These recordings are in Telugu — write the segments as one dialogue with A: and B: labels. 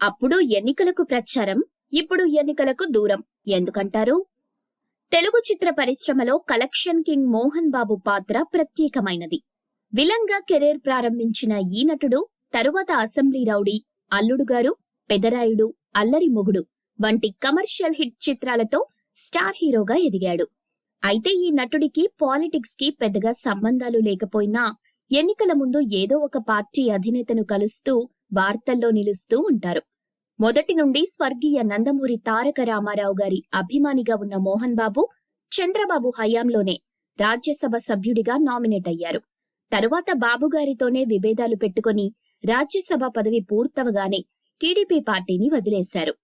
A: అప్పుడు ఎన్నికలకు ప్రచారం ఇప్పుడు ఎన్నికలకు దూరం. ఎందుకంటారు? తెలుగు చిత్ర పరిశ్రమలో కలెక్షన్ కింగ్ మోహన్ బాబు పాత్ర ప్రత్యేకమైనది. విలంగా కెరీర్ ప్రారంభించిన ఈ నటుడు తరువాత అసెంబ్లీ రౌడీ అల్లుడు గారు పెదరాయుడు అల్లరి మొగుడు వంటి కమర్షియల్ హిట్ చిత్రాలతో స్టార్ హీరోగా ఎదిగాడు. అయితే ఈ నటుడికి పాలిటిక్స్కి పెద్దగా సంబంధాలు లేకపోయినా ఎన్నికల ముందు ఏదో ఒక పార్టీ అధినేతను కలుస్తూ వార్తల్లో నిలుస్తూ ఉంటారు. మొదటి నుండి స్వర్గీయ నందమూరి తారక రామారావు గారి అభిమానిగా ఉన్న మోహన్ బాబు చంద్రబాబు హయాంలోనే రాజ్యసభ సభ్యుడిగా నామినేట్ అయ్యారు. తరువాత బాబుగారితోనే విభేదాలు పెట్టుకుని రాజ్యసభ పదవి పూర్తవగానే టీడీపీ పార్టీని వదిలేశారు.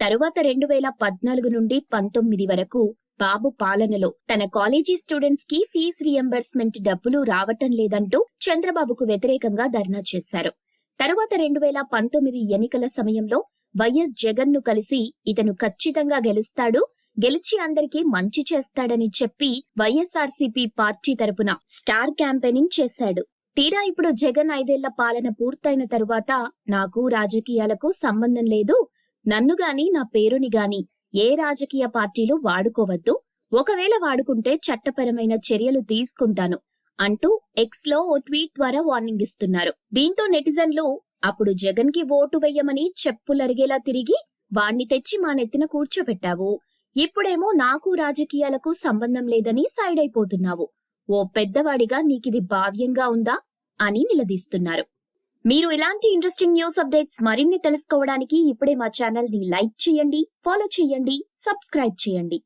A: తరువాత రెండు వేల పద్నాలుగు నుండి పంతొమ్మిది వరకు బాబు పాలనలో తన కాలేజీ స్టూడెంట్స్కి ఫీజు రియంబర్స్మెంట్ డబ్బులు రావటం లేదంటూ చంద్రబాబుకు వ్యతిరేకంగా ధర్నా చేశారు. తరువాత రెండు వేల పంతొమ్మిది ఎన్నికల సమయంలో వైఎస్ జగన్ను కలిసి ఇతను ఖచ్చితంగా గెలుస్తాడు గెలిచి అందరికీ మంచి చేస్తాడని చెప్పి వైఎస్ఆర్సీపీ పార్టీ తరపున స్టార్ క్యాంపెయినింగ్ చేశాడు. తీరా ఇప్పుడు జగన్ ఐదేళ్ళ పాలన పూర్తయిన తరువాత నాకు రాజకీయాలకు సంబంధం లేదు నన్ను గాని నా పేరుని గాని ఏ రాజకీయ పార్టీలు వాడుకోవద్దు. ఒకవేళ వాడుకుంటే చట్టపరమైన చర్యలు తీసుకుంటాను. అంటూ ఎక్స్లో ఓ ట్వీట్ ద్వారా వార్నింగ్ ఇస్తున్నారు. దీంతో నెటిజన్లు అప్పుడు జగన్కి ఓటు వేయమని చెప్పులరిగేలా తిరిగి వాణ్ణి తెచ్చి మా నెత్తిన కూర్చోబెట్టావు. ఇప్పుడేమో నాకు రాజకీయాలకు సంబంధం లేదని సైడ్ అయిపోతున్నావు ఓ పెద్దవాడిగా నీకిది భావ్యంగా ఉందా? అని నిలదీస్తున్నారు. మీరు ఇలాంటి ఇంట్రెస్టింగ్ న్యూస్ అప్డేట్స్ మరిన్ని తెలుసుకోవడానికి ఇప్పుడే మా ఛానల్ని లైక్ చేయండి ఫాలో చేయండి సబ్స్క్రైబ్ చేయండి.